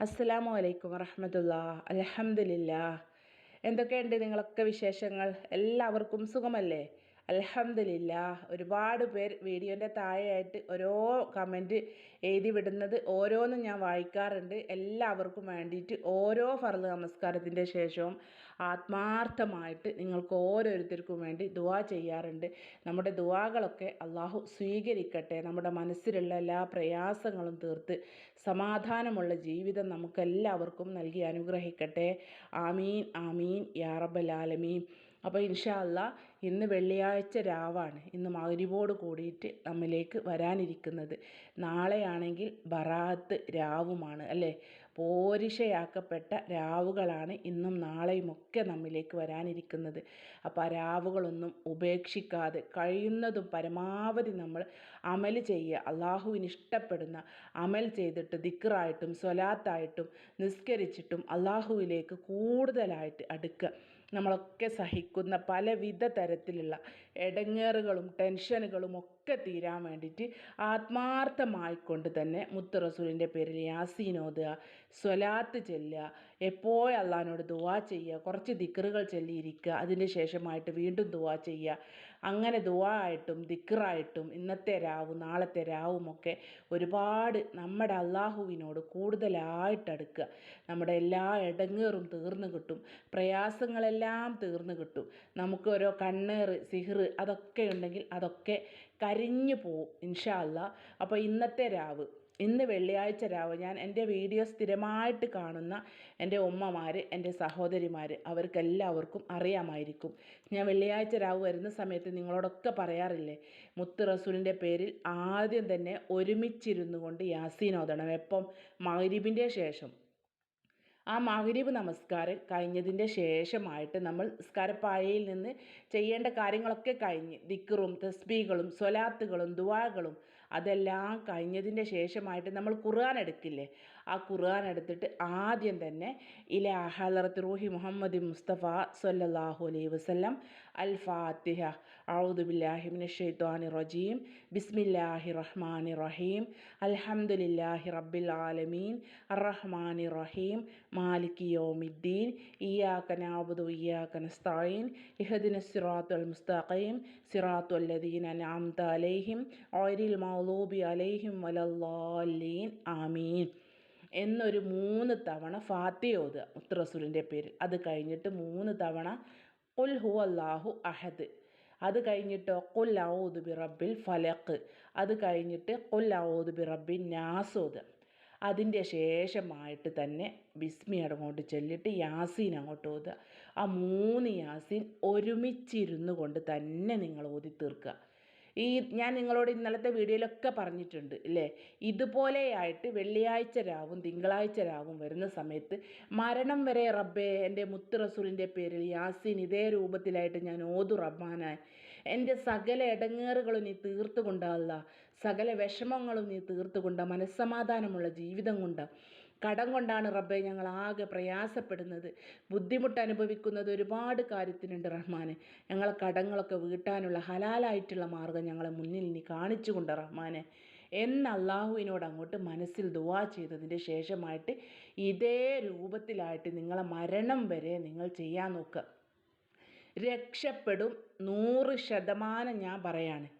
അസ്സലാമു അലൈക്കും വറഹമത്തുള്ള അലഹമില്ല എന്തൊക്കെയുണ്ട് നിങ്ങളൊക്കെ വിശേഷങ്ങൾ? എല്ലാവർക്കും സുഖമല്ലേ? അലഹമില്ല ഒരുപാട് പേർ വീഡിയോന്റെ താഴെയായിട്ട് ഓരോ കമന്റ് എഴുതി വിടുന്നത് ഓരോന്നും ഞാൻ വായിക്കാറുണ്ട്. എല്ലാവർക്കും വേണ്ടിയിട്ട് ഓരോ ഫർദ് നമസ്കാരത്തിന്റെ ശേഷവും ആത്മാർത്ഥമായിട്ട് നിങ്ങൾക്ക് ഓരോരുത്തർക്കും വേണ്ടി ദുവാ ചെയ്യാറുണ്ട്. നമ്മുടെ ദുവാകളൊക്കെ അള്ളാഹു സ്വീകരിക്കട്ടെ. നമ്മുടെ മനസ്സിലുള്ള എല്ലാ പ്രയാസങ്ങളും തീർത്ത് സമാധാനമുള്ള ജീവിതം നമുക്കെല്ലാവർക്കും നൽകി അനുഗ്രഹിക്കട്ടെ. ആമീൻ ആമീൻ. യാ റബ്ബൽ ആലമീൻ. അപ്പോൾ ഇൻഷാ അല്ലാ ഇന്ന് വെള്ളിയാഴ്ച രാവാണ്. ഇന്ന് മകരിവോട് കൂടിയിട്ട് നമ്മിലേക്ക് വരാനിരിക്കുന്നത്. നാളെയാണെങ്കിൽ ബറാത്ത് രാവുമാണ് അല്ലേ? പോരിഷയാക്കപ്പെട്ട രാവുകളാണ് ഇന്നും നാളെയുമൊക്കെ നമ്മിലേക്ക് വരാനിരിക്കുന്നത്. അപ്പോൾ ആ രാവുകളൊന്നും ഉപേക്ഷിക്കാതെ കഴിയുന്നതും പരമാവധി നമ്മൾ അമൽ ചെയ്യുക. അള്ളാഹുവിന് ഇഷ്ടപ്പെടുന്ന അമൽ ചെയ്തിട്ട് ദിക്റായിട്ടും സ്വലാത്തായിട്ടും നിസ്കരിച്ചിട്ടും അള്ളാഹുവിലേക്ക് കൂടുതലായിട്ട് അടുക്കുക. നമ്മളൊക്കെ സഹിക്കുന്ന പലവിധ തരത്തിലുള്ള ഇടങ്ങേറുകളും ടെൻഷനുകളും ഒക്കെ തീരാൻ വേണ്ടിയിട്ട് ആത്മാർത്ഥമായിക്കൊണ്ട് തന്നെ മുത്ത് റസൂലിന്റെ പേരിൽ യാസീൻ ഓതുക സ്വലാത്ത് ചെല്ലുക എപ്പോഴും അള്ളഹാനോട് ദുവാ ചെയ്യുക കുറച്ച് ദിക്കറുകൾ ചൊല്ലിയിരിക്കുക അതിന് ശേഷമായിട്ട് വീണ്ടും ദുവാ ചെയ്യുക. അങ്ങനെ ദുവാ ആയിട്ടും ദിക്കറായിട്ടും ഇന്നത്തെ രാവും നാളത്തെ രാവുമൊക്കെ ഒരുപാട് നമ്മുടെ അള്ളാഹുവിനോട് കൂടുതലായിട്ട് അടുക്കുക. നമ്മുടെ എല്ലാ ഇടങ്ങേറും തീർന്നു കിട്ടും പ്രയാസങ്ങളെല്ലാം തീർന്നു കിട്ടും. നമുക്ക് ഓരോ കണ്ണേറ് സിഹിറ് അതൊക്കെ ഉണ്ടെങ്കിൽ അതൊക്കെ കരിഞ്ഞു പോവും ഇൻഷാ അല്ലാ അപ്പോൾ ഇന്നത്തെ രാവ് ഇന്ന് വെള്ളിയാഴ്ച രാവ് ഞാൻ എന്റെ വീഡിയോ സ്ഥിരമായിട്ട് കാണുന്ന എന്റെ ഉമ്മമാർ എന്റെ സഹോദരിമാർ അവർക്കെല്ലാവർക്കും അറിയാമായിരിക്കും. ഞാൻ വെള്ളിയാഴ്ച രാവ് വരുന്ന സമയത്ത് നിങ്ങളോടൊക്കെ പറയാറില്ലേ മുത്ത് റസൂലിന്റെ പേരിൽ ആദ്യം തന്നെ ഒരുമിച്ചിരുന്നു കൊണ്ട് യാസീൻ ഓതണം. എപ്പം? മഗ്രിബിന്റെ ശേഷം. ആ മഗ്രിബ് നമസ്കാരം കഴിഞ്ഞതിന്റെ ശേഷമായിട്ട് നമ്മൾ നിസ്കാരപ്പായയിൽ നിന്ന് ചെയ്യേണ്ട കാര്യങ്ങളൊക്കെ കഴിഞ്ഞ് ദിക്കറും തസ്ബീകളും സ്വലാത്തുകളും ദുവാകളും അതെല്ലാം കഴിഞ്ഞതിന്റെ ശേഷമായിട്ട് നമ്മൾ ഖുർആൻ എടുക്കില്ലേ? ആ ഖുർആൻ എടുത്തിട്ട് ആദ്യം തന്നെ ഇല ഹലറത്ത് റൂഹി മുഹമ്മദ് മുസ്തഫ സല്ലല്ലാഹു അലൈഹി വസല്ലം അൽ ഫാത്തിഹ ഔദു ബില്ലാഹി മിനശ് ഷൈത്വാനി റജീം. ബിസ്മില്ലാഹി റഹ്മാനി റഹീം. അൽഹംദുലില്ലാഹി റബ്ബിൽ ആലമീൻ. അർറഹ്മാനി റഹീം. മാലിക് യോമിദ്ദീൻ. ഇയ്യാക നഅബുദു ഇയ്യാക നസ്തഈൻ. ഇഹ്ദിനസ് സിറാത്തുൽ മുസ്തഖീം. സിറാത്തുൽ ലദീന അൻഅംത അലൈഹിം. ഓരിൽ മൗലൂബി അലൈഹിം വലല്ലാലീൻ ആമീൻ. എന്നൊരു മൂന്ന് തവണ ഫാത്തിഹ ഓതുക മുത്തറസൂലിന്റെ പേരിൽ അത് കഴിഞ്ഞിട്ട് മൂന്ന് തവണ ഉൽ ഹു അഹദ്. അത് കഴിഞ്ഞിട്ട് കൊൽ ഔദ് ബി റബ്ബിൽ ഫലക്ക് അത് കഴിഞ്ഞിട്ട് കൊൽ ഔദ് ബി റബ്ബിൻ നാസോദ് അതിന്റെ ശേഷമായിട്ട് തന്നെ ബിസ്മി അങ്ങോട്ട് ചൊല്ലിട്ട് യാസീൻ അങ്ങോട്ട് ഓതുക. ആ മൂന്ന് യാസീൻ ഒരുമിച്ചിരുന്നു കൊണ്ട് തന്നെ നിങ്ങൾ ഓതി തീർക്കുക ഈ ഞാൻ നിങ്ങളോട് ഇന്നലത്തെ വീഡിയോയിലൊക്കെ പറഞ്ഞിട്ടുണ്ട് ഇല്ലേ? ഇതുപോലെയായിട്ട് വെള്ളിയാഴ്ച രാവും തിങ്കളാഴ്ച രാവും വരുന്ന സമയത്ത് മരണം വരെ റബ്ബേ എന്റെ മുത്ത് റസൂലിന്റെ പേരിൽ യാസീൻ ഇതേ രൂപത്തിലായിട്ട് ഞാൻ ഓതു റബ്ബാനായി. എന്റെ സകല ഇടങ്ങേറുകളും നീ തീർത്തു സകല വിഷമങ്ങളും നീ തീർത്തു കൊണ്ട മനസ്സമാധാനമുള്ള ജീവിതം കൊണ്ട്. കടം കൊണ്ടാണ് റബ്ബെ ഞങ്ങൾ ആകെ പ്രയാസപ്പെടുന്നത്. ബുദ്ധിമുട്ട് അനുഭവിക്കുന്നത് ഒരുപാട് കാര്യത്തിനുണ്ട് റഹ്മാനെ. ഞങ്ങളെ കടങ്ങളൊക്കെ വീട്ടാനുള്ള ഹലാലായിട്ടുള്ള മാർഗം ഞങ്ങളെ മുന്നിൽ നീ കാണിച്ചുകൊണ്ട് റഹ്മാനെ. എന്ന് അള്ളാഹുവിനോട് അങ്ങോട്ട് മനസ്സിൽ ദുവാ ചെയ്തതിന്റെ ശേഷമായിട്ട് ഇതേ രൂപത്തിലായിട്ട് നിങ്ങളെ മരണം വരെ നിങ്ങൾ ചെയ്യാൻ നോക്കുക. രക്ഷപ്പെടും നൂറ് ശതമാനം ഞാൻ പറയാണ്.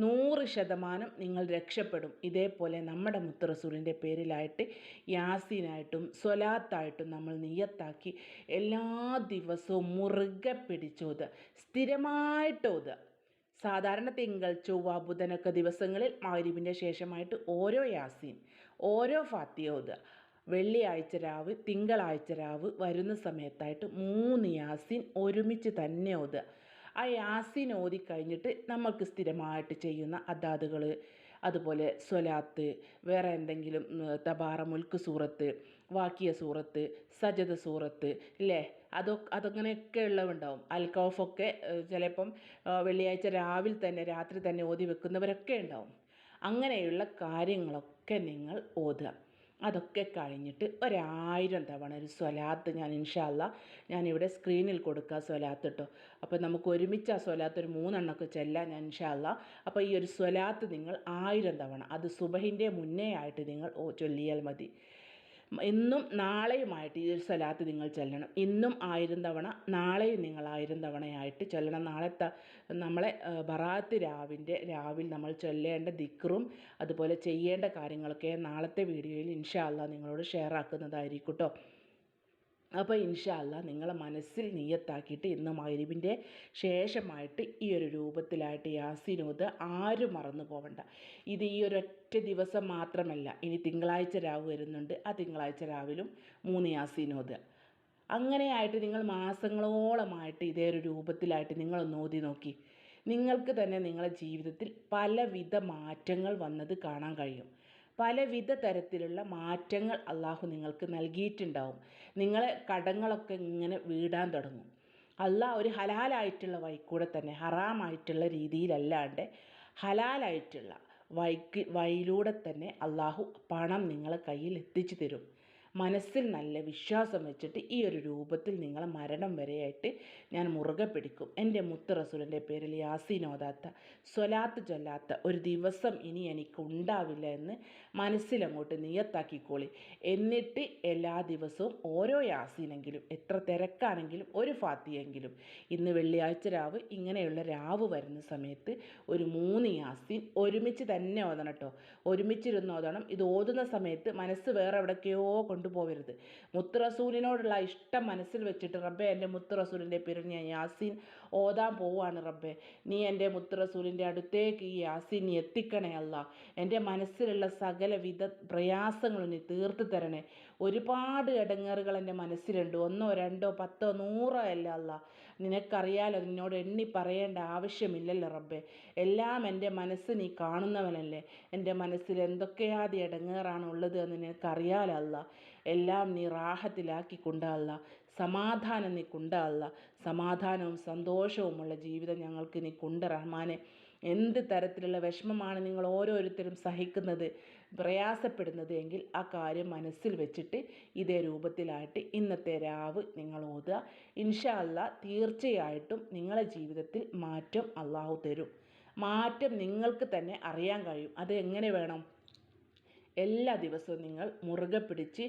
നൂറ് ശതമാനം നിങ്ങൾ രക്ഷപ്പെടും. ഇതേപോലെ നമ്മുടെ മുത്തറസൂലിന്റെ പേരിലായിട്ട് യാസീനായിട്ടും സ്വലാത്തായിട്ടും നമ്മൾ നിയത്താക്കി എല്ലാ ദിവസവും മുറുകെ പിടിച്ചോത് സ്ഥിരമായിട്ടോത് സാധാരണ തിങ്കൾ ചൊവ്വ ബുധനൊക്കെ ദിവസങ്ങളിൽ മാരിബിന്റെ ശേഷമായിട്ട് ഓരോ യാസീൻ ഓരോ ഫാത്തിയോത് വെള്ളിയാഴ്ച രാവ് തിങ്കളാഴ്ച രാവ് വരുന്ന സമയത്തായിട്ട് മൂന്ന് യാസീൻ ഒരുമിച്ച് തന്നെ ഓതുക ആ യാസിൻ ഓതി കഴിഞ്ഞിട്ട് നമുക്ക് സ്ഥിരമായിട്ട് ചെയ്യുന്ന അദാദുകൾ അതുപോലെ സ്വലാത്ത് വേറെ എന്തെങ്കിലും തബാറ മുൽക്ക് സൂറത്ത് വാക്കിയ സൂറത്ത് സജത സൂറത്ത് ഇല്ലേ അതൊക്കെ അതങ്ങനെയൊക്കെ ഉള്ളവുണ്ടാവും അൽക്കൗഫൊക്കെ ചിലപ്പം വെള്ളിയാഴ്ച രാവിലെ തന്നെ രാത്രി തന്നെ ഓതി വെക്കുന്നവരൊക്കെ ഉണ്ടാവും. അങ്ങനെയുള്ള കാര്യങ്ങളൊക്കെ നിങ്ങൾ ഓതുക. അതൊക്കെ കഴിഞ്ഞിട്ട് ഒരായിരം തവണ ഒരു സ്വലാത്ത് ഞാൻ ഇൻഷാല്ല ഞാനിവിടെ സ്ക്രീനിൽ കൊടുക്കുക സ്വലാത്ത് കേട്ടോ അപ്പോൾ നമുക്ക് ഒരുമിച്ച് ആ സ്വലാത്ത് ഒരു മൂന്നെണ്ണമൊക്കെ ചെല്ലാം ഞാൻ ഇൻഷാല്ല അപ്പോൾ ഈ ഒരു സ്വലാത്ത് നിങ്ങൾ ആയിരം തവണ അത് സുബഹിന്റെ മുന്നേ ആയിട്ട് നിങ്ങൾ ചൊല്ലിയാൽ മതി. ഇന്നും നാളെയുമായിട്ട് ഈ ഒരു സ്വലാത്ത് നിങ്ങൾ ചെല്ലണം. ഇന്നും ആയിരം തവണ നാളെയും നിങ്ങൾ ആയിരം തവണയായിട്ട് ചൊല്ലണം. നാളത്തെ നമ്മളെ ബറാത്ത് രാവിന്റെ രാവിൽ നമ്മൾ ചൊല്ലേണ്ട ദിക്റും അതുപോലെ ചെയ്യേണ്ട കാര്യങ്ങളൊക്കെ നാളത്തെ വീഡിയോയിൽ ഇൻഷാ അല്ലാ നിങ്ങളോട് ഷെയർ ആക്കുന്നതായിരിക്കും കേട്ടോ അപ്പോൾ ഇൻഷാല്ല നിങ്ങളെ മനസ്സിൽ നീയത്താക്കിയിട്ട് ഇന്ന് മൈരിവിന്റെ ശേഷമായിട്ട് ഈ ഒരു രൂപത്തിലായിട്ട് യാസിനോത് ആരും മറന്നു പോവണ്ട. ഇത് ഈ ഒരൊറ്റ ദിവസം മാത്രമല്ല ഇനി തിങ്കളാഴ്ച രാവ് വരുന്നുണ്ട്. ആ തിങ്കളാഴ്ച രാവിലും മൂന്ന് യാസിനോത് അങ്ങനെയായിട്ട് നിങ്ങൾ മാസങ്ങളോളമായിട്ട് ഇതേ ഒരു രൂപത്തിലായിട്ട് നിങ്ങൾ നോതി നോക്കി. നിങ്ങൾക്ക് തന്നെ നിങ്ങളുടെ ജീവിതത്തിൽ പലവിധ മാറ്റങ്ങൾ വന്നത് കാണാൻ കഴിയും. പലവിധ തരത്തിലുള്ള മാറ്റങ്ങൾ അള്ളാഹു നിങ്ങൾക്ക് നൽകിയിട്ടുണ്ടാവും. നിങ്ങളെ കടങ്ങളൊക്കെ ഇങ്ങനെ വീടാൻ തുടങ്ങും. അള്ളാഹ് ഒരു ഹലാലായിട്ടുള്ള വഴിക്കൂടെ തന്നെ ഹറാമായിട്ടുള്ള രീതിയിലല്ലാണ്ട് ഹലാലായിട്ടുള്ള വഴിക്ക് വഴിയിലൂടെ തന്നെ അള്ളാഹു പണം നിങ്ങളെ കയ്യിൽ എത്തിച്ചു തരും. മനസ്സിൽ നല്ല വിശ്വാസം വെച്ചിട്ട് ഈ ഒരു രൂപത്തിൽ നിങ്ങളെ മരണം വരെയായിട്ട് ഞാൻ മുറുകെ പിടിക്കും. എന്റെ മുത്ത് റസൂലിന്റെ പേരിൽ യാസീനോദാത്ത സ്വലാത്ത് ചൊല്ലാത്ത ഒരു ദിവസം ഇനി എനിക്ക് ഉണ്ടാവില്ല എന്ന് മനസ്സിലങ്ങോട്ട് നിയത്താക്കിക്കോളി. എന്നിട്ട് എല്ലാ ദിവസവും ഓരോ യാസീനെങ്കിലും എത്ര തിരക്കാണെങ്കിലും ഒരു ഫാത്തിയെങ്കിലും. ഇന്ന് വെള്ളിയാഴ്ച രാവ് ഇങ്ങനെയുള്ള രാവ് വരുന്ന സമയത്ത് ഒരു മൂന്ന് യാസീൻ ഒരുമിച്ച് തന്നെ ഓതണം കേട്ടോ ഒരുമിച്ചിരുന്ന് ഓതണം. ഇത് ഓതുന്ന സമയത്ത് മനസ്സ് വേറെ എവിടേക്കോ കൊണ്ടുപോകരുത്. മുത്ത് റസൂലിനോടുള്ള ഇഷ്ടം മനസ്സിൽ വെച്ചിട്ട് റബ്ബെ എന്റെ മുത്ത് റസൂലിന്റെ പേരിൽ ഞാൻ യാസീൻ ഓതാൻ പോവാണ് റബ്ബെ. നീ എന്റെ മുത്ത് റസൂലിന്റെ അടുത്തേക്ക് ഈ യാസീൻ നീ എത്തിക്കണേ അല്ല. എന്റെ മനസ്സിലുള്ള സകല വിധ പ്രയാസങ്ങളും നീ തീർത്ത് തരണേ. ഒരുപാട് ഇടങ്ങേറുകൾ എന്റെ മനസ്സിലുണ്ട്. ഒന്നോ രണ്ടോ പത്തോ നൂറോ അല്ല അല്ല. നിനക്കറിയാലോ നിന്നോട് എണ്ണി പറയേണ്ട ആവശ്യമില്ലല്ലോ റബ്ബെ. എല്ലാം എന്റെ മനസ്സ് നീ കാണുന്നവനല്ലേ. എന്റെ മനസ്സിൽ എന്തൊക്കെയാതി ഇടങ്ങേറാണ് ഉള്ളത് എന്ന് നിനക്കറിയാലോ അല്ല. എല്ലാം നീ റാഹത്തിലാക്കി കൊണ്ടല്ല സമാധാനം നീ കൊണ്ടല്ല സമാധാനവും സന്തോഷവുമുള്ള ജീവിതം ഞങ്ങൾക്ക് നീ കൊണ്ട് റഹ്മാനെ. എന്ത് തരത്തിലുള്ള വിഷമമാണ് നിങ്ങൾ ഓരോരുത്തരും സഹിക്കുന്നത് പ്രയാസപ്പെടുന്നത് എങ്കിൽ ആ കാര്യം മനസ്സിൽ വെച്ചിട്ട് ഇതേ രൂപത്തിലായിട്ട് ഇന്നത്തെ രാവ് നിങ്ങൾ ഓതുക. ഇൻഷാ തീർച്ചയായിട്ടും നിങ്ങളെ ജീവിതത്തിൽ മാറ്റം അള്ളാഹു തരും. മാറ്റം നിങ്ങൾക്ക് തന്നെ അറിയാൻ കഴിയും. അത് എങ്ങനെ വേണം? എല്ലാ ദിവസവും നിങ്ങൾ മുറുകെ പിടിച്ച്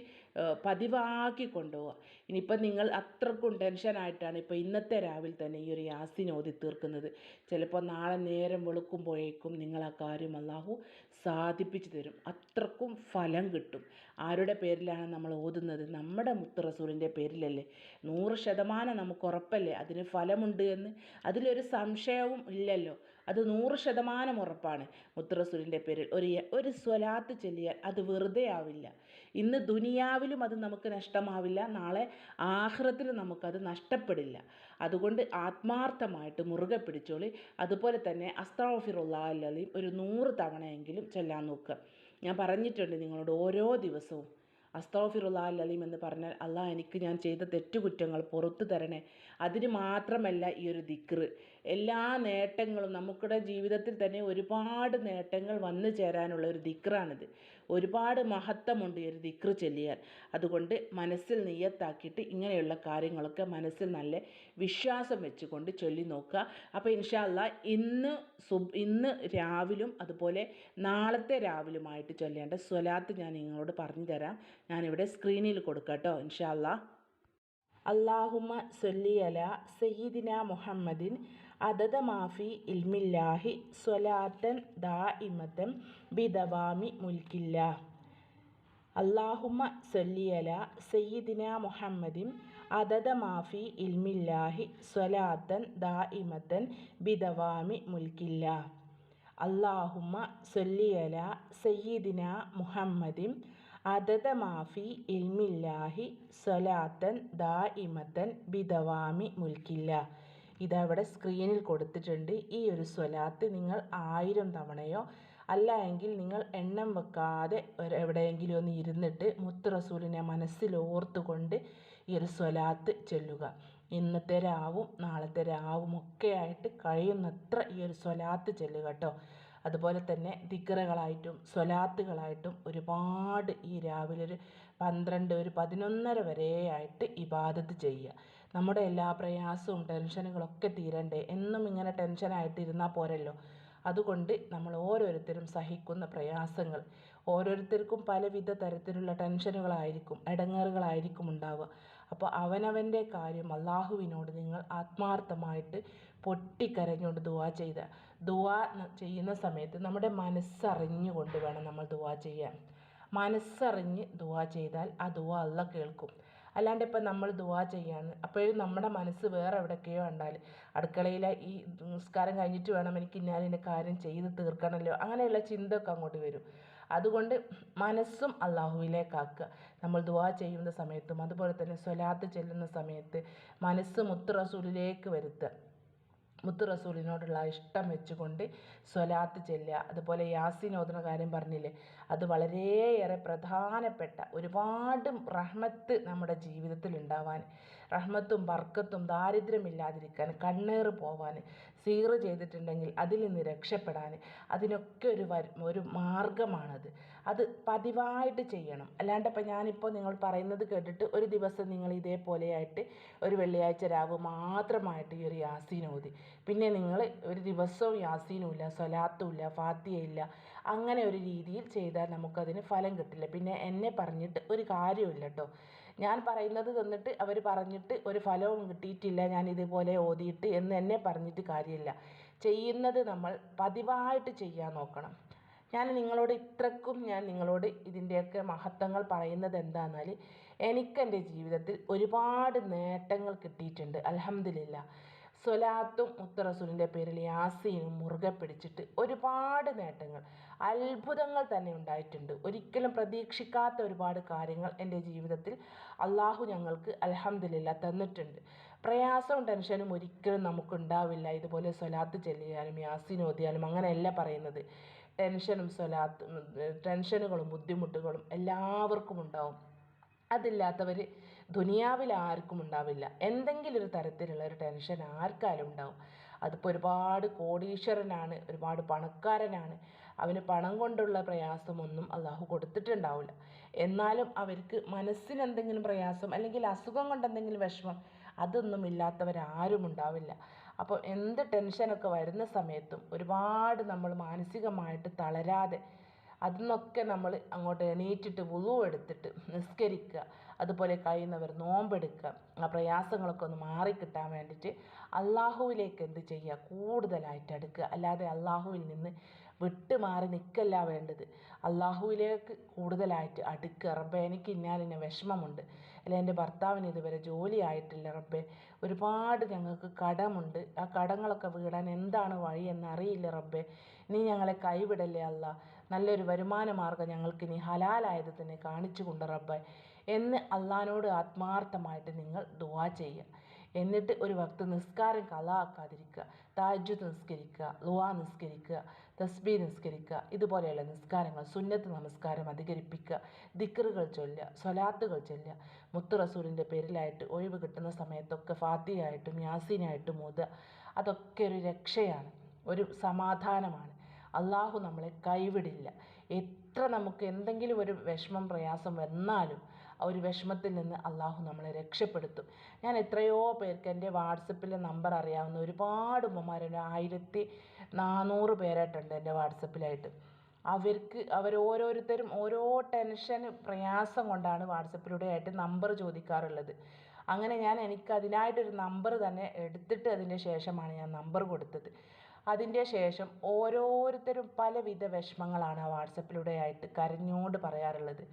പതിവാക്കി കൊണ്ടുപോവുക. ഇനിയിപ്പം നിങ്ങൾ അത്രക്കും ടെൻഷനായിട്ടാണ് ഇപ്പോൾ ഇന്നത്തെ രാവിലെ തന്നെ ഈ ഒരു യാസിൻ ഓതി തീർക്കുന്നത്. ചിലപ്പോൾ നാളെ നേരം വെളുക്കുമ്പോഴേക്കും നിങ്ങൾ ആ കാര്യം അള്ളാഹു സാധിപ്പിച്ചു തരും. അത്രക്കും ഫലം കിട്ടും. ആരുടെ പേരിലാണ് നമ്മൾ ഓതുന്നത്? നമ്മുടെ മുത്ത് റസൂലിന്റെ പേരിലല്ലേ? നൂറ് ശതമാനം നമുക്ക് ഉറപ്പല്ലേ? അതിന് ഫലമുണ്ട് എന്ന് അതിലൊരു സംശയവും ഇല്ലല്ലോ. അത് നൂറ് ശതമാനം ഉറപ്പാണ്. മുത്തറസൂലിന്റെ പേരിൽ ഒരു ഒരു സ്വലാത്ത് ചൊല്ലിയാൽ അത് വെറുതെ ആവില്ല. ഇന്ന് ദുനിയാവിലും അത് നമുക്ക് നഷ്ടമാവില്ല. നാളെ ആഹ്റത്തിലും നമുക്കത് നഷ്ടപ്പെടില്ല. അതുകൊണ്ട് ആത്മാർത്ഥമായിട്ട് മുറുകെ പിടിച്ചോളി. അതുപോലെ തന്നെ അല്ലയും ഒരു നൂറ് തവണയെങ്കിലും ചൊല്ലാൻ നോക്കുക. ഞാൻ പറഞ്ഞിട്ടുണ്ട് നിങ്ങളോട് ഓരോ ദിവസവും അസ്തോഫിറുല്ലാ അലീം എന്ന് പറഞ്ഞാൽ അള്ളാഹ് എനിക്ക് ഞാൻ ചെയ്ത തെറ്റുകുറ്റങ്ങൾ പുറത്തു തരണേ. അതിന് മാത്രമല്ല ഈ ഒരു ദിക്റ്. എല്ലാ നേട്ടങ്ങളും നമുക്കുടെ ജീവിതത്തിൽ തന്നെ ഒരുപാട് നേട്ടങ്ങൾ വന്നു ചേരാനുള്ള ഒരു ദിക്റാണിത്. ഒരുപാട് മഹത്വമുണ്ട് ഈ ഒരു ദിക്റ് ചൊല്ലിയാൽ. അതുകൊണ്ട് മനസ്സിൽ നിയത്താക്കിയിട്ട് ഇങ്ങനെയുള്ള കാര്യങ്ങളൊക്കെ മനസ്സിൽ നല്ല വിശ്വാസം വെച്ചുകൊണ്ട് ചൊല്ലി നോക്കുക. അപ്പോൾ ഇൻഷാല്ല ഇന്ന് സുബ് ഇന്ന് രാവിലും അതുപോലെ നാളത്തെ രാവിലുമായിട്ട് ചൊല്ലേണ്ട സ്വലാത്ത് ഞാൻ നിങ്ങളോട് പറഞ്ഞു തരാം ഞാനിവിടെ സ്ക്രീനിൽ കൊടുക്കാം കേട്ടോ ഇൻഷാല്ല അള്ളാഹുമ സൊല്ലിയല സയ്യിദിന മുഹമ്മദിൻ അതത മാഫി ഇൽമില്ലാഹി സ്വലാത്തൻ ദാ ഇമത്തൻ ബിദവാമി മുൽക്കില്ല. അള്ളാഹുമ സൊല്ലിയല സയ്യിദിന മുഹമ്മദിൻ അതത മാഫി ഇൽമില്ലാഹി സ്വലാത്തൻ ദാ ഇമത്തൻ ബിദവാമി മുൽക്കില്ല. അള്ളാഹുമ സൊല്ലിയല സയ്യിദിന മുഹമ്മദിൻ അതദ മാഫി ഇൽമില്ലാഹി സ്വലാത്തൻ ദാ ഇമത്തൻ ബിദവാമി മുൽക്കില്ല. ഇതവിടെ സ്ക്രീനിൽ കൊടുത്തിട്ടുണ്ട്. ഈ ഒരു സ്വലാത്ത് നിങ്ങൾ ആയിരം തവണയോ അല്ല എങ്കിൽ നിങ്ങൾ എണ്ണം വെക്കാതെ എവിടെയെങ്കിലും ഒന്ന് ഇരുന്നിട്ട് മുത്ത് റസൂലിനെ മനസ്സിൽ ഓർത്തുകൊണ്ട് ഈ ഒരു സ്വലാത്ത് ചൊല്ലുക. ഇന്നത്തെ രാവും നാളത്തെ രാവും ഒക്കെ ആയിട്ട് കഴിയുന്നത്ര ഈ ഒരു സ്വലാത്ത് ചൊല്ലുക കേട്ടോ അതുപോലെ തന്നെ ദിക്റുകളായിട്ടും സ്വലാത്തുകളായിട്ടും ഒരുപാട് ഈ രാവിലെ ഒരു പന്ത്രണ്ട് ഒരു പതിനൊന്നര വരെയായിട്ട് ഇബാദത്ത് ചെയ്യുക. നമ്മുടെ എല്ലാ പ്രയാസവും ടെൻഷനുകളൊക്കെ തീരണ്ടേ? എന്നും ഇങ്ങനെ ടെൻഷനായിട്ട് ഇരുന്നാൽ പോരല്ലോ. അതുകൊണ്ട് നമ്മൾ ഓരോരുത്തരും സഹിക്കുന്ന പ്രയാസങ്ങൾ ഓരോരുത്തർക്കും പലവിധ തരത്തിലുള്ള ടെൻഷനുകളായിരിക്കും ഇടങ്ങേറുകളായിരിക്കും ഉണ്ടാവുക. അപ്പോൾ അവനവന്റെ കാര്യം അള്ളാഹുവിനോട് നിങ്ങൾ ആത്മാർത്ഥമായിട്ട് പൊട്ടിക്കരഞ്ഞുകൊണ്ട് ദുവാ ചെയ്ത. ദുവാ ചെയ്യുന്ന സമയത്ത് നമ്മുടെ മനസ്സറിഞ്ഞുകൊണ്ട് വേണം നമ്മൾ ദുവാ ചെയ്യാൻ. മനസ്സറിഞ്ഞ് ദുവാ ചെയ്താൽ ആ ദുവാ അല്ല കേൾക്കും. അല്ലാണ്ട് ഇപ്പം നമ്മൾ ദുവാ ചെയ്യാന്ന് അപ്പോഴും നമ്മുടെ മനസ്സ് വേറെ എവിടെയൊക്കെയോ ഉണ്ടാൽ അടുക്കളയിലെ ഈ നിസ്കാരം കഴിഞ്ഞിട്ട് വേണം എനിക്ക് ഞാൻ എന്റെ കാര്യം ചെയ്ത് തീർക്കണമല്ലോ അങ്ങനെയുള്ള ചിന്തയൊക്കെ അങ്ങോട്ട് വരും. അതുകൊണ്ട് മനസ്സും അള്ളാഹുവിലേക്കാക്കുക നമ്മൾ ദുവാ ചെയ്യുന്ന സമയത്തും അതുപോലെ തന്നെ സ്വലാത്ത് ചെല്ലുന്ന സമയത്ത് മനസ്സ് മുത്ത് റസൂലിലേക്ക് വരുത്തുക. മുത്ത് റസൂലിനോടുള്ള ഇഷ്ടം വെച്ചുകൊണ്ട് സ്വലാത്ത് ചെല്ലുക. അതുപോലെ യാസീൻ ഓതുന്ന കാര്യം പറഞ്ഞില്ലേ? അത് വളരെയേറെ പ്രധാനപ്പെട്ട ഒരുപാട് റഹ്മത്ത് നമ്മുടെ ജീവിതത്തിൽ ഉണ്ടാവാൻ റഹ്മത്തും ബർക്കത്തും ദാരിദ്ര്യമില്ലാതിരിക്കാൻ കണ്ണേറ് പോവാൻ സീറ് ചെയ്തിട്ടുണ്ടെങ്കിൽ അതിൽ നിന്ന് രക്ഷപ്പെടാൻ അതിനൊക്കെ ഒരു ഒരു മാർഗമാണത്. അത് പതിവായിട്ട് ചെയ്യണം. അല്ലാണ്ട് ഇപ്പം ഞാനിപ്പോൾ നിങ്ങൾ പറയുന്നത് കേട്ടിട്ട് ഒരു ദിവസം നിങ്ങൾ ഇതേപോലെയായിട്ട് ഒരു വെള്ളിയാഴ്ച രാവ് മാത്രമായിട്ട് ഈ ഒരു യാസീൻ ഓതി. പിന്നെ നിങ്ങൾ ഒരു ദിവസവും യാസീനും ഇല്ല സ്വലാത്തും ഇല്ല ഫാത്തിയയില്ല അങ്ങനെ ഒരു രീതിയിൽ ചെയ്താൽ നമുക്കതിന് ഫലം കിട്ടില്ല. പിന്നെ എന്നെ പറഞ്ഞിട്ട് ഒരു കാര്യമില്ല കേട്ടോ ഞാൻ പറയുന്നത് തന്നിട്ട് അവർ പറഞ്ഞിട്ട് ഒരു ഫലവും കിട്ടിയിട്ടില്ല ഞാൻ ഇതുപോലെ ഓതിയിട്ട് എന്ന് എന്നെ പറഞ്ഞിട്ട് കാര്യമില്ല. ചെയ്യുന്നത് നമ്മൾ പതിവായിട്ട് ചെയ്യാൻ നോക്കണം. ഞാൻ നിങ്ങളോട് ഇത്രക്കും ഞാൻ നിങ്ങളോട് ഇതിന്റെയൊക്കെ മഹത്വങ്ങൾ പറയുന്നത് എന്താണെന്നാൽ എനിക്കെന്റെ ജീവിതത്തിൽ ഒരുപാട് നേട്ടങ്ങൾ കിട്ടിയിട്ടുണ്ട്. അലഹമില്ല സ്വലാത്തും മുത്തറസൂലിന്റെ പേരിൽ യാസീനും മുറുകെ പിടിച്ചിട്ട് ഒരുപാട് നേട്ടങ്ങൾ അത്ഭുതങ്ങൾ തന്നെ ഉണ്ടായിട്ടുണ്ട്. ഒരിക്കലും പ്രതീക്ഷിക്കാത്ത ഒരുപാട് കാര്യങ്ങൾ എന്റെ ജീവിതത്തിൽ അള്ളാഹു ഞങ്ങൾക്ക് അലഹമില്ല തന്നിട്ടുണ്ട്. പ്രയാസവും ടെൻഷനും ഒരിക്കലും നമുക്കുണ്ടാവില്ല. ഇതുപോലെ സ്വലാത്ത് ചെല്ലിയാലും യാസീൻ ഓതിയാലും അങ്ങനെയല്ല പറയുന്നത്. ടെൻഷനും സ്വലാത്തും ടെൻഷനുകളും ബുദ്ധിമുട്ടുകളും എല്ലാവർക്കും ഉണ്ടാവും. അതില്ലാത്തവർ ദുനിയാവിൽ ആർക്കും ഉണ്ടാവില്ല. എന്തെങ്കിലും ഒരു തരത്തിലുള്ള ഒരു ടെൻഷൻ ആർക്കായാലും ഉണ്ടാവും. അതിപ്പോൾ ഒരുപാട് കോടീശ്വരനാണ് ഒരുപാട് പണക്കാരനാണ്. അവന് പണം കൊണ്ടുള്ള പ്രയാസമൊന്നും അള്ളാഹു കൊടുത്തിട്ടുണ്ടാവില്ല. എന്നാലും അവർക്ക് മനസ്സിന് എന്തെങ്കിലും പ്രയാസം അല്ലെങ്കിൽ അസുഖം കൊണ്ട് എന്തെങ്കിലും വിഷമം അതൊന്നും ഇല്ലാത്തവരാരും ഉണ്ടാവില്ല. അപ്പോൾ എന്ത് ടെൻഷനൊക്കെ വരുന്ന സമയത്തും ഒരുപാട് നമ്മൾ മാനസികമായിട്ട് തളരാതെ അതിൽ നിന്നൊക്കെ നമ്മൾ അങ്ങോട്ട് എണീറ്റിട്ട് വുളു എടുത്തിട്ട് നിസ്കരിക്കുക അതുപോലെ കഴിയുന്നവർ നോമ്പെടുക്കുക. ആ പ്രയാസങ്ങളൊക്കെ ഒന്ന് മാറിക്കിട്ടാൻ വേണ്ടിയിട്ട് അള്ളാഹുവിലേക്ക് എന്ത് ചെയ്യുക? കൂടുതലായിട്ട് അടുക്കുക. അല്ലാതെ അള്ളാഹുവിൽ നിന്ന് വിട്ട് മാറി നിൽക്കല്ല വേണ്ടത്. അള്ളാഹുവിലേക്ക് കൂടുതലായിട്ട് അടുക്കുക. റബ്ബെ എനിക്ക് ഇന്നാലിന് വിഷമമുണ്ട്. അല്ലെ എന്റെ ഭർത്താവിന് ഇതുവരെ ജോലി ആയിട്ടില്ല റബ്ബെ. ഒരുപാട് ഞങ്ങൾക്ക് കടമുണ്ട്. ആ കടങ്ങളൊക്കെ വീടാൻ എന്താണ് വഴി എന്നറിയില്ല റബ്ബെ. നീ ഞങ്ങളെ കൈവിടല്ലേ അല്ല? നല്ലൊരു വരുമാന മാർഗം ഞങ്ങൾക്ക് നീ ഹലാലായത് തന്നെ കാണിച്ചു കൊണ്ട് റബ്ബെ. എന്ന് അള്ളഹാനോട് ആത്മാർത്ഥമായിട്ട് നിങ്ങൾ ദുവാ ചെയ്യുക. എന്നിട്ട് ഒരു വക്ത് നിസ്കാരം കലാക്കാതിരിക്കുക. താജു നിസ്കരിക്കുക ലുവാ നിസ്കരിക്കുക തസ്ബി നിസ്കരിക്കുക ഇതുപോലെയുള്ള നിസ്കാരങ്ങൾ സുന്നത്ത് നമസ്കാരം അധികരിപ്പിക്കുക ദിക്കറുകൾ ചൊല്ലുക സ്വലാത്തുകൾ ചൊല്ലുക. മുത്തു റസൂലിന്റെ പേരിലായിട്ട് ഒഴിവ് കിട്ടുന്ന സമയത്തൊക്കെ ഫാത്തിയായിട്ടും യാസീനായിട്ടും ഓതുക. അതൊക്കെ ഒരു രക്ഷയാണ് ഒരു സമാധാനമാണ്. അള്ളാഹു നമ്മളെ കൈവിടില്ല. എത്ര നമുക്ക് എന്തെങ്കിലും ഒരു വിഷമം പ്രയാസം വന്നാലും ആ ഒരു വിഷമത്തിൽ നിന്ന് അള്ളാഹു നമ്മളെ രക്ഷപ്പെടുത്തും. ഞാൻ എത്രയോ പേർക്ക് എന്റെ വാട്സപ്പിലെ നമ്പർ അറിയാവുന്ന ഒരുപാട് ഉമ്മമാരുണ്ട് ആയിരത്തി നാനൂറ് പേരായിട്ടുണ്ട് എന്റെ വാട്സപ്പിലായിട്ട്. അവർക്ക് അവർ ഓരോരുത്തരും ഓരോ ടെൻഷൻ പ്രയാസം കൊണ്ടാണ് വാട്സപ്പിലൂടെ ആയിട്ട് നമ്പർ ചോദിക്കാറുള്ളത്. അങ്ങനെ ഞാൻ എനിക്ക് അതിനായിട്ടൊരു നമ്പർ തന്നെ എടുത്തിട്ട് അതിന്റെ ശേഷമാണ് ഞാൻ നമ്പർ കൊടുത്തത്. അതിന്റെ ശേഷം ഓരോരുത്തരും പലവിധ വിഷമങ്ങളാണ് ആ വാട്സപ്പിലൂടെ ആയിട്ട് കരഞ്ഞുകൊണ്ട് പറയാറുള്ളത്.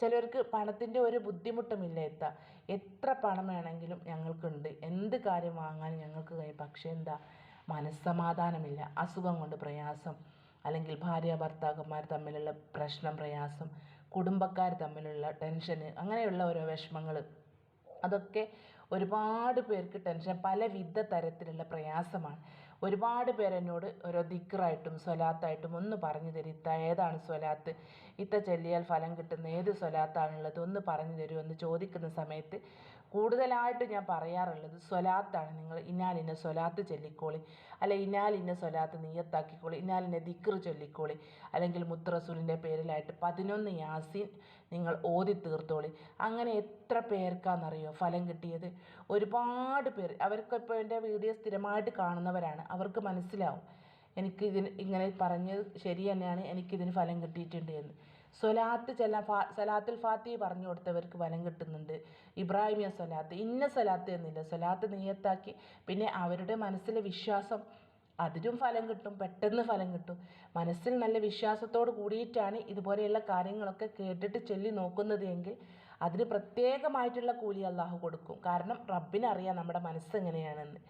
ചിലർക്ക് പണത്തിന്റെ ഒരു ബുദ്ധിമുട്ടുമില്ല. എത്താൻ എത്ര പണം വേണമെങ്കിലും ഞങ്ങൾക്കുണ്ട്. എന്ത് കാര്യം വാങ്ങാനും ഞങ്ങൾക്ക് കഴിയും. പക്ഷേ എന്താ മനസ്സമാധാനമില്ല. അസുഖം കൊണ്ട് പ്രയാസം. അല്ലെങ്കിൽ ഭാര്യ ഭർത്താക്കന്മാർ തമ്മിലുള്ള പ്രശ്നം പ്രയാസം. കുടുംബക്കാർ തമ്മിലുള്ള ടെൻഷന്. അങ്ങനെയുള്ള ഓരോ വിഷമങ്ങൾ. അതൊക്കെ ഒരുപാട് പേർക്ക് ടെൻഷൻ. പലവിധ തരത്തിലുള്ള പ്രയാസമാണ്. ഒരുപാട് പേരെന്നോട് ഓരോ ദിക്റായിട്ടും സ്വലാത്തായിട്ടും ഒന്ന് പറഞ്ഞു തരും. ഇത്ത ഏതാണ് സ്വലാത്ത്? ഇത്ത ചൊല്ലിയാൽ ഫലം കിട്ടുന്ന ഏത് സ്വലാത്താണുള്ളത്? ഒന്ന് പറഞ്ഞു തരുമോ എന്ന് ചോദിക്കുന്ന സമയത്ത് കൂടുതലായിട്ട് ഞാൻ പറയാറുള്ളത് സ്വലാത്താണ്. നിങ്ങൾ ഇന്നാലിന്ന സ്വലാത്ത് ചൊല്ലിക്കോളി. അല്ലെ ഇന്നാലിന്ന സ്വലാത്ത് നീയത്താക്കിക്കോളി. ഇന്നാലിന്ന ദിക്ർ ചൊല്ലിക്കോളി. അല്ലെങ്കിൽ മുത്തറസൂലിന്റെ പേരിലായിട്ട് പതിനൊന്ന് യാസീൻ നിങ്ങൾ ഓതി തീർത്തോളി. അങ്ങനെ എത്ര പേർക്കാണെന്നറിയോ ഫലം കിട്ടിയത്? ഒരുപാട് പേർ അവർക്ക് ഇപ്പോൾ എന്റെ വീഡിയോ സ്ഥിരമായിട്ട് കാണുന്നവരാണ്. അവർക്ക് മനസ്സിലാവും. എനിക്ക് ഇതിന് ഇങ്ങനെ പറഞ്ഞത് ശരി തന്നെയാണ് എനിക്കിതിന് ഫലം കിട്ടിയിട്ടുണ്ട് എന്ന്. സ്വലാത്ത് ചെല്ലാൻ സലാത്തുൽ ഫാത്തി പറഞ്ഞു കൊടുത്തവർക്ക് ഫലം കിട്ടുന്നുണ്ട്. ഇബ്രാഹിമിയ സ്വലാത്ത് ഇന്ന സ്വലാത്ത് എന്നില്ല. സ്വലാത്ത് നീയത്താക്കി. പിന്നെ അവരുടെ മനസ്സിലെ വിശ്വാസം അതിലും ഫലം കിട്ടും പെട്ടെന്ന് ഫലം കിട്ടും. മനസ്സിൽ നല്ല വിശ്വാസത്തോട് കൂടിയിട്ടാണ് ഇതുപോലെയുള്ള കാര്യങ്ങളൊക്കെ കേട്ടിട്ട് ചൊല്ലി നോക്കുന്നത് എങ്കിൽ അതിന് പ്രത്യേകമായിട്ടുള്ള കൂലി അള്ളാഹു കൊടുക്കും. കാരണം റബ്ബിനറിയാം നമ്മുടെ മനസ്സ് എങ്ങനെയാണെന്ന്.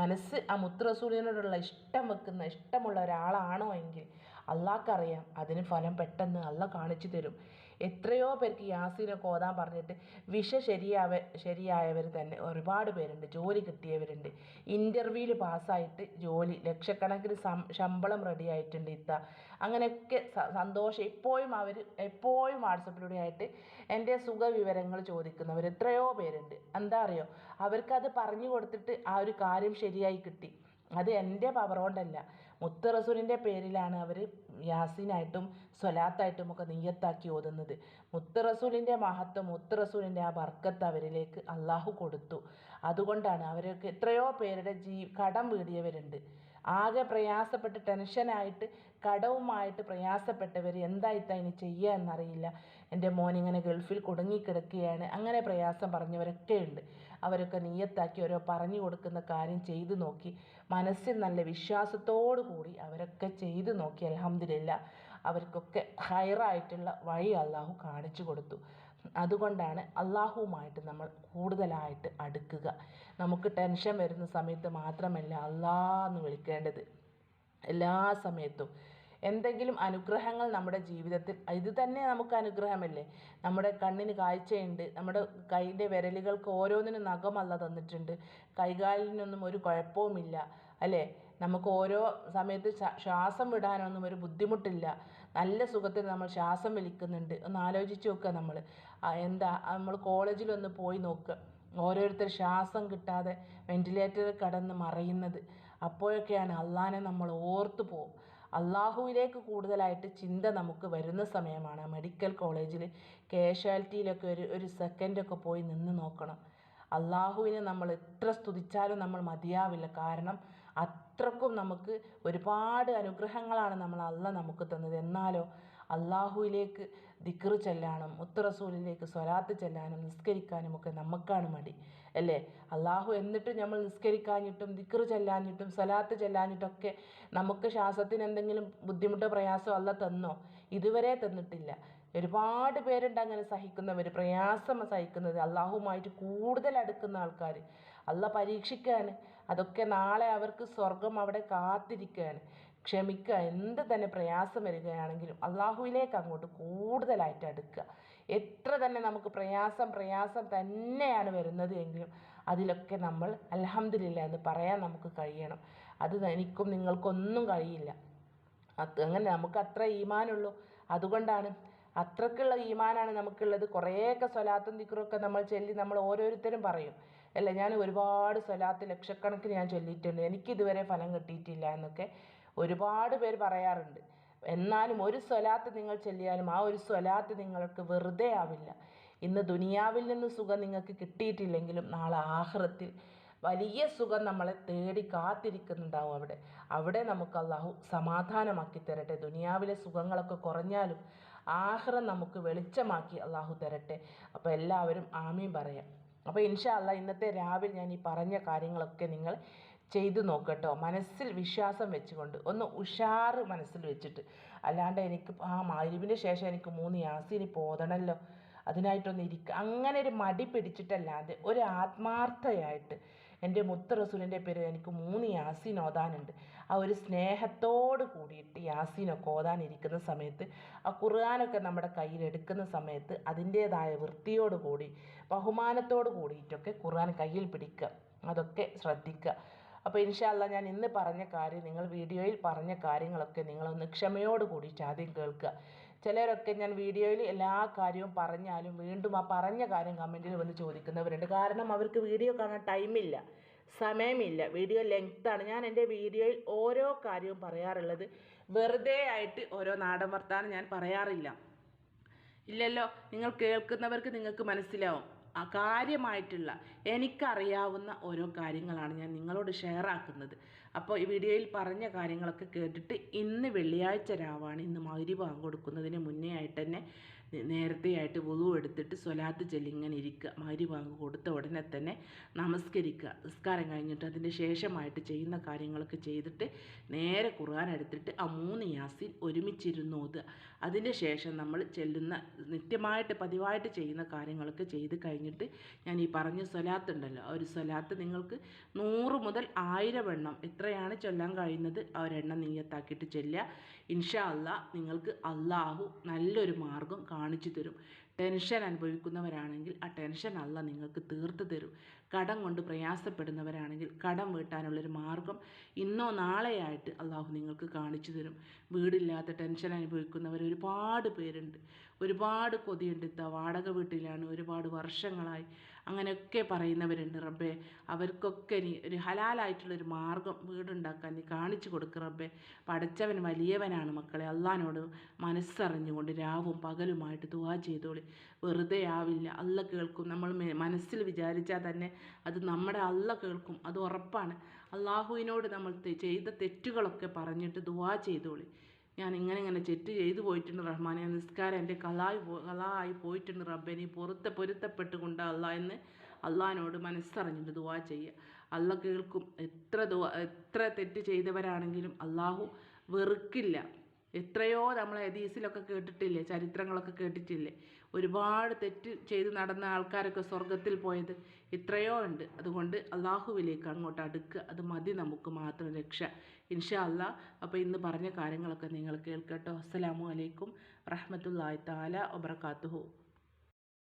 മനസ്സ് ആ മുത്ത് റസൂലിനോടുള്ള ഇഷ്ടം വെക്കുന്ന ഇഷ്ടമുള്ള ഒരാളാണോ എങ്കിൽ അള്ളാഹ്ക്കറിയാം അതിന് ഫലം പെട്ടെന്ന് അള്ള കാണിച്ചു തരും. എത്രയോ പേർക്ക് യാസീനൊക്കെ ഓതാൻ പറഞ്ഞിട്ട് വിഷ ശരിയാവ ശരിയായവർ തന്നെ ഒരുപാട് പേരുണ്ട്. ജോലി കിട്ടിയവരുണ്ട്. ഇന്റർവ്യൂവിൽ പാസ്സായിട്ട് ജോലി ലക്ഷക്കണക്കിന് ശമ്പളം റെഡി ആയിട്ടുണ്ട് ഇത്ത. അങ്ങനെയൊക്കെ സന്തോഷം എപ്പോഴും അവർ എപ്പോഴും വാട്സപ്പിലൂടെ ആയിട്ട് എന്റെ സുഖവിവരങ്ങൾ ചോദിക്കുന്നവർ എത്രയോ പേരുണ്ട്. എന്താ അറിയോ? അവർക്കത് പറഞ്ഞു കൊടുത്തിട്ട് ആ ഒരു കാര്യം ശരിയായി കിട്ടി. അത് എന്റെ പവർ കൊണ്ടല്ല. മുത്ത് റസൂലിന്റെ പേരിലാണ് അവർ യാസീനായിട്ടും സ്വലാത്തായിട്ടും ഒക്കെ നീയത്താക്കി ഓതുന്നത്. മുത്ത് റസൂലിന്റെ മഹത്വം മുത്ത് റസൂലിന്റെ ആ ബർക്കത്ത് അവരിലേക്ക് അള്ളാഹു കൊടുത്തു. അതുകൊണ്ടാണ് അവരൊക്കെ എത്രയോ പേരുടെ ജീ കടം വീടിയവരുണ്ട്. ആകെ പ്രയാസപ്പെട്ട് ടെൻഷനായിട്ട് കടവുമായിട്ട് പ്രയാസപ്പെട്ടവർ എന്തായിത്താ ഇനി ചെയ്യുക എന്നറിയില്ല. എന്റെ ഇങ്ങനെ ഗൾഫിൽ കുടുങ്ങിക്കിടക്കുകയാണ്. അങ്ങനെ പ്രയാസം പറഞ്ഞവരൊക്കെ ഉണ്ട് അവരൊക്കെ നീയത്താക്കി ഓരോ പറഞ്ഞു കൊടുക്കുന്ന കാര്യം ചെയ്തു നോക്കി. മനസ്സിൽ നല്ല വിശ്വാസത്തോടു കൂടി അവരൊക്കെ ചെയ്തു നോക്കി. അലഹമ്മദില്ല അവർക്കൊക്കെ ഹയറായിട്ടുള്ള വഴി അള്ളാഹു കാണിച്ചു കൊടുത്തു. അതുകൊണ്ടാണ് അള്ളാഹുവുമായിട്ട് നമ്മൾ കൂടുതലായിട്ട് അടുക്കുക. നമുക്ക് ടെൻഷൻ വരുന്ന സമയത്ത് മാത്രമല്ല അള്ളാഹ് എന്ന് വിളിക്കേണ്ടത്. എല്ലാ സമയത്തും എന്തെങ്കിലും അനുഗ്രഹങ്ങൾ നമ്മുടെ ജീവിതത്തിൽ ഇത് തന്നെ നമുക്ക് അനുഗ്രഹമല്ലേ? നമ്മുടെ കണ്ണിന് കാഴ്ചയുണ്ട് നമ്മുടെ കൈയിന്റെ വിരലുകൾക്ക് ഓരോന്നിനും നഖമല്ല തന്നിട്ടുണ്ട് കൈകാലിനൊന്നും ഒരു കുഴപ്പവുമില്ല അല്ലേ? നമുക്ക് ഓരോ സമയത്ത് ശ്വാ- ശ്വാസം വിടാനൊന്നും ഒരു ബുദ്ധിമുട്ടില്ല നല്ല സുഖത്തിൽ നമ്മൾ ശ്വാസം വലിക്കുന്നുണ്ട് ഒന്ന് ആലോചിച്ച് നോക്കുക നമ്മൾ. എന്താ നമ്മൾ കോളേജിലൊന്ന് പോയി നോക്കുക ഓരോരുത്തർ ശ്വാസം കിട്ടാതെ വെന്റിലേറ്ററിൽ കടന്ന് മറയുന്നത് അപ്പോഴൊക്കെയാണ് അള്ളാനെ നമ്മൾ ഓർത്തു പോകും അള്ളാഹുവിലേക്ക് കൂടുതലായിട്ട് ചിന്ത നമുക്ക് വരുന്ന സമയമാണ്. മെഡിക്കൽ കോളേജിൽ കാഷ്വാലിറ്റിയിലൊക്കെ ഒരു ഒരു സെക്കൻഡൊക്കെ പോയി നിന്ന് നോക്കണം. അള്ളാഹുവിനെ നമ്മൾ എത്ര സ്തുതിച്ചാലും നമ്മൾ മതിയാവില്ല. കാരണം അത്രക്കും നമുക്ക് ഒരുപാട് അനുഗ്രഹങ്ങളാണ് നമ്മൾ അല്ല നമുക്ക് തന്നത്. എന്നാലോ അള്ളാഹുവിലേക്ക് ദിക്റ് ചെല്ലാനും മുത്തറസൂലിലേക്ക് സ്വലാത്ത് ചെല്ലാനും നിസ്കരിക്കാനും ഒക്കെ നമുക്കാണ് മടി. അല്ലേ? അള്ളാഹു എന്നിട്ടും നമ്മൾ നിസ്കരിക്കാഞ്ഞിട്ടും ദിക്റ് ചെല്ലാഞ്ഞിട്ടും സലാത്ത് ചെല്ലാഞ്ഞിട്ടൊക്കെ നമുക്ക് ശ്വാസത്തിന് എന്തെങ്കിലും ബുദ്ധിമുട്ടോ പ്രയാസമോ അല്ല തന്നോ? ഇതുവരെ തന്നിട്ടില്ല. ഒരുപാട് പേരുണ്ട് അങ്ങനെ സഹിക്കുന്നവർ പ്രയാസം സഹിക്കുന്നത് അള്ളാഹുമായിട്ട് കൂടുതൽ അടുക്കുന്ന ആൾക്കാർ അല്ല പരീക്ഷിക്കുകയാണ് അതൊക്കെ നാളെ അവർക്ക് സ്വർഗം അവിടെ കാത്തിരിക്കുകയാണ് ക്ഷമിക്കുക എന്ത് തന്നെ പ്രയാസം വരികയാണെങ്കിലും അള്ളാഹുവിലേക്ക് അങ്ങോട്ട് കൂടുതലായിട്ട് അടുക്കുക. എത്ര തന്നെ നമുക്ക് പ്രയാസം പ്രയാസം തന്നെയാണ് വരുന്നത് എങ്കിലും അതിലൊക്കെ നമ്മൾ അലഹമ്മദില്ല എന്ന് പറയാൻ നമുക്ക് കഴിയണം. അത് എനിക്കും നിങ്ങൾക്കൊന്നും കഴിയില്ല. അത് അങ്ങനെ നമുക്ക് അത്ര ഈമാനുള്ളൂ. അതുകൊണ്ടാണ് അത്രക്കുള്ള ഈമാനാണ് നമുക്കുള്ളത്. കുറേയൊക്കെ സ്വലാത്തും ദിക്റുമൊക്കെ നമ്മൾ ചൊല്ലി നമ്മൾ ഓരോരുത്തരും പറയും. അല്ല ഞാൻ ഒരുപാട് സ്വലാത്ത് ലക്ഷക്കണക്കിന് ഞാൻ ചൊല്ലിയിട്ടുണ്ട്. എനിക്കിതുവരെ ഫലം കിട്ടിയിട്ടില്ല എന്നൊക്കെ ഒരുപാട് പേര് പറയാറുണ്ട്. എന്നാലും ഒരു സ്വലാത്ത് നിങ്ങൾ ചൊല്ലിയാലും ആ ഒരു സ്വലാത്ത് നിങ്ങൾക്ക് വെറുതെ ആവില്ല. ഇന്ന് ദുനിയാവിൽ നിന്ന് സുഖം നിങ്ങൾക്ക് കിട്ടിയിട്ടില്ലെങ്കിലും നാളെ ആഹ്റത്തിൽ വലിയ സുഖം നമ്മളെ തേടി കാത്തിരിക്കുന്നുണ്ടാവും അവിടെ. അവിടെ നമുക്ക് അള്ളാഹു സമാധാനമാക്കി തരട്ടെ. ദുനിയാവിലെ സുഖങ്ങളൊക്കെ കുറഞ്ഞാലും ആഹ്റം നമുക്ക് വെളിച്ചമാക്കി അള്ളാഹു തരട്ടെ. അപ്പോൾ എല്ലാവരും ആമീൻ പറയാം. അപ്പോൾ ഇൻഷാ അള്ളാ ഇന്നത്തെ രാവിലെ ഞാൻ ഈ പറഞ്ഞ കാര്യങ്ങളൊക്കെ നിങ്ങൾ ചെയ്തു നോക്കട്ടോ. മനസ്സിൽ വിശ്വാസം വെച്ചുകൊണ്ട്. ഒന്ന് ഉഷാറ് മനസ്സിൽ വെച്ചിട്ട്. അല്ലാണ്ട് എനിക്ക് ആ മരുവിന് ശേഷം എനിക്ക് മൂന്ന് യാസീനി പോതണല്ലോ. അതിനായിട്ടൊന്ന് ഇരിക്കുക അങ്ങനെ ഒരു മടി പിടിച്ചിട്ടല്ലാതെ ഒരു ആത്മാർത്ഥയായിട്ട് എന്റെ മുത്ത് റസൂലിന്റെ പേര് എനിക്ക് മൂന്ന് യാസീൻ ഓതാനുണ്ട്. ആ ഒരു സ്നേഹത്തോട് കൂടിയിട്ട് യാസീനൊക്കെ ഓതാനിരിക്കുന്ന സമയത്ത് ആ ഖുർആാനൊക്കെ നമ്മുടെ കയ്യിൽ എടുക്കുന്ന സമയത്ത് അതിന്റേതായ വൃത്തിയോട് കൂടി ബഹുമാനത്തോട് കൂടിയിട്ടൊക്കെ ഖുർആൻ കയ്യിൽ പിടിക്കുക. അതൊക്കെ ശ്രദ്ധിക്കുക. അപ്പോൾ ഇൻഷാല്ല ഞാൻ ഇന്ന് പറഞ്ഞ കാര്യം നിങ്ങൾ വീഡിയോയിൽ പറഞ്ഞ കാര്യങ്ങളൊക്കെ നിങ്ങളൊന്ന് ക്ഷമയോട് കൂടിയിട്ട് ആദ്യം കേൾക്കുക. ചിലരൊക്കെ ഞാൻ വീഡിയോയിൽ എല്ലാ കാര്യവും പറഞ്ഞാലും വീണ്ടും ആ പറഞ്ഞ കാര്യം കമന്റിൽ വന്ന് ചോദിക്കുന്നവരുണ്ട്. കാരണം അവർക്ക് വീഡിയോ കാണാൻ ടൈമില്ല സമയമില്ല. വീഡിയോ ലെങ്ത്താണ് ഞാൻ എന്റെ വീഡിയോയിൽ ഓരോ കാര്യവും പറയാറുള്ളത് വെറുതെ ആയിട്ട് ഓരോ നാടൻ വർത്താനം ഞാൻ പറയാറില്ല. ഇല്ലല്ലോ നിങ്ങൾ കേൾക്കുന്നവർക്ക് നിങ്ങൾക്ക് മനസ്സിലാവും. കാര്യമായിട്ടുള്ള എനിക്കറിയാവുന്ന ഓരോ കാര്യങ്ങളാണ് ഞാൻ നിങ്ങളോട് ഷെയർ ആക്കുന്നത്. അപ്പോൾ ഈ വീഡിയോയിൽ പറഞ്ഞ കാര്യങ്ങളൊക്കെ കേട്ടിട്ട് ഇന്ന് വെള്ളിയാഴ്ച രാവാണ് ഇന്ന് മൗരി കൊടുക്കുന്നതിന് മുന്നേ ആയിട്ട് തന്നെ നേരത്തെ ആയിട്ട് വുളു എടുത്തിട്ട് സ്വലാത്ത് ചൊല്ലി ഇങ്ങനെ ഇരിക്കുക മാരി ബാങ്ക് കൊടുത്ത ഉടനെ തന്നെ നമസ്കരിക്കുക നിസ്കാരം കഴിഞ്ഞിട്ട് അതിന്റെ ശേഷമായിട്ട് ചെയ്യുന്ന കാര്യങ്ങളൊക്കെ ചെയ്തിട്ട് നേരെ ഖുർആൻ എടുത്തിട്ട് ആ മൂന്ന് യാസിൻ ഒരുമിച്ചിരുന്ന് ഓതുക അതിന്റെ ശേഷം നമ്മൾ ചെല്ലുന്ന നിത്യമായിട്ട് പതിവായിട്ട് ചെയ്യുന്ന കാര്യങ്ങളൊക്കെ ചെയ്ത് കഴിഞ്ഞിട്ട് ഞാൻ ഈ പറഞ്ഞ സ്വലാത്ത് ഉണ്ടല്ലോ ആ ഒരു സ്വലാത്ത് നിങ്ങൾക്ക് നൂറ് മുതൽ ആയിരം എണ്ണം എത്രയാണ് ചൊല്ലാൻ കഴിയുന്നത് ആ ഒരെണ്ണം നീയത്താക്കിയിട്ട് ചെല്ലുക. ഇൻഷാ അല്ലാ നിങ്ങൾക്ക് അള്ളാഹു നല്ലൊരു മാർഗം കാണിച്ചു തരും. ടെൻഷൻ അനുഭവിക്കുന്നവരാണെങ്കിൽ ആ ടെൻഷൻ അല്ല നിങ്ങൾക്ക് തീർത്ത് തരും. കടം കൊണ്ട് പ്രയാസപ്പെടുന്നവരാണെങ്കിൽ കടം വീട്ടാനുള്ളൊരു മാർഗം ഇന്നോ നാളെയായിട്ട് അള്ളാഹു നിങ്ങൾക്ക് കാണിച്ചു തരും. വീടില്ലാത്ത ടെൻഷൻ അനുഭവിക്കുന്നവർ ഒരുപാട് പേരുണ്ട്. ഒരുപാട് കൊതിയുണ്ട്. വാടക വീട്ടിലാണ് ഒരുപാട് വർഷങ്ങളായി. അങ്ങനെയൊക്കെ പറയുന്നവരുണ്ട് റബ്ബേ. അവർക്കൊക്കെ നീ ഒരു ഹലാലായിട്ടുള്ളൊരു മാർഗം വീടുണ്ടാക്കാൻ നീ കാണിച്ചു കൊടുക്കുക റബ്ബേ. പഠിച്ചവൻ വലിയവനാണ് മക്കളെ. അള്ളഹാനോട് മനസ്സറിഞ്ഞുകൊണ്ട് രാവും പകലുമായിട്ട് ദുവാ ചെയ്തോളി. വെറുതെ ആവില്ല. അല്ല കേൾക്കും. നമ്മൾ മനസ്സിൽ വിചാരിച്ചാൽ തന്നെ അത് നമ്മുടെ അല്ല കേൾക്കും. അത് ഉറപ്പാണ്. അള്ളാഹുവിനോട് നമ്മൾ ചെയ്ത തെറ്റുകളൊക്കെ പറഞ്ഞിട്ട് ദുവാ ചെയ്തോളി. ഞാൻ ഇങ്ങനെ ഇങ്ങനെ തെറ്റ് ചെയ്തു പോയിട്ടുണ്ട് റഹ്മാനെ. നിസ്കാരം എന്റെ കലായി കലായി പോയിട്ടുണ്ട് റബ്ബെ. നീ പുറത്തെ പൊരുത്തപ്പെട്ടുകൊണ്ട് അല്ല എന്ന് അള്ളഹാനോട് മനസ്സറിഞ്ഞിട്ട് ദുവാ ചെയ്യുക അല്ല കേൾക്കും എത്ര ദുവാ എത്ര തെറ്റ് ചെയ്തവരാണെങ്കിലും അള്ളാഹു വെറുക്കില്ല. എത്രയോ നമ്മൾ ഹദീസിലൊക്കെ കേട്ടിട്ടില്ലേ? ചരിത്രങ്ങളൊക്കെ കേട്ടിട്ടില്ലേ? ഒരുപാട് തെറ്റ് ചെയ്ത് നടന്ന ആൾക്കാരൊക്കെ സ്വർഗത്തിൽ പോയത് എത്രയോ ഉണ്ട്. അതുകൊണ്ട് അള്ളാഹുവിലേക്ക് അങ്ങോട്ട് അടുക്കുക അത് മതി നമുക്ക് മാത്രം രക്ഷ. ഇൻഷാ അല്ലാ അപ്പോൾ ഇന്ന് പറഞ്ഞ കാര്യങ്ങളൊക്കെ നിങ്ങൾ കേൾക്കട്ടോ. അസ്സലാമു അലൈക്കും റഹ്മത്തുള്ളാഹി താല വബർക്കാത്തുഹു